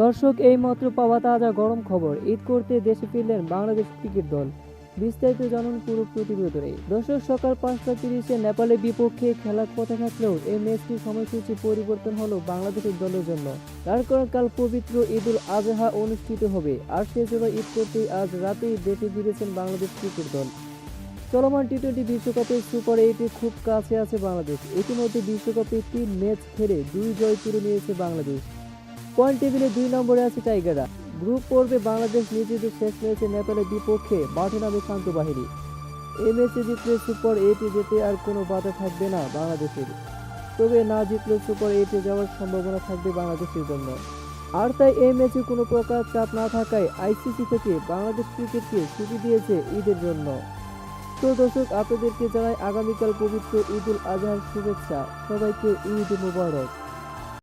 দর্শক এই মাত্র পাওয়া তাজা গরম খবর। ঈদ করতে দেশে ফিরলেন বাংলাদেশ ক্রিকেট দল। বিস্তারিত জানুন পুরো প্রতিবেদনে। দর্শক, সকাল পাঁচটা তিরিশে নেপালের বিপক্ষে খেলার কথা থাকলেও এই ম্যাচটির সময়সূচি পরিবর্তন হলো বাংলাদেশের দলের জন্য। তার কারণ, কাল পবিত্র ঈদুল আজহা অনুষ্ঠিত হবে। আর সেজন্য ঈদ করতেই আজ রাতেই দেশে ফিরেছেন বাংলাদেশ ক্রিকেট দল। চলমান টি টোয়েন্টি বিশ্বকাপের সুপার এইটে খুব কাছে আছে বাংলাদেশ। ইতিমধ্যে বিশ্বকাপে তিন ম্যাচ খেলে দুই জয় তুলে নিয়েছে বাংলাদেশ। পয়েন্ট টেবিলে দুই নম্বরে আছে টাইগাররা গ্রুপ পর্বে বাংলাদেশ নিজেদের শেষ ম্যাচে নেপালের বিপক্ষে মাঠে নামে শান্ত বাহিনী। এই ম্যাচে জিতলে সুপার এইটে যেতে আর কোনো বাধা থাকবে না বাংলাদেশের। তবে না জিতলে সুপার এইটে যাওয়ার সম্ভাবনা থাকবে বাংলাদেশের জন্য। আর তাই এই ম্যাচে কোনো প্রকার চাপ না থাকায় আইসিসি থেকে বাংলাদেশ ক্রিকেটকে ছুটি দিয়েছে ঈদের জন্য। তো দর্শক, আপনাদেরকে জানাই আগামীকাল পবিত্র ঈদুল আজহার শুভেচ্ছা। সবাইকে ঈদ মুবারক।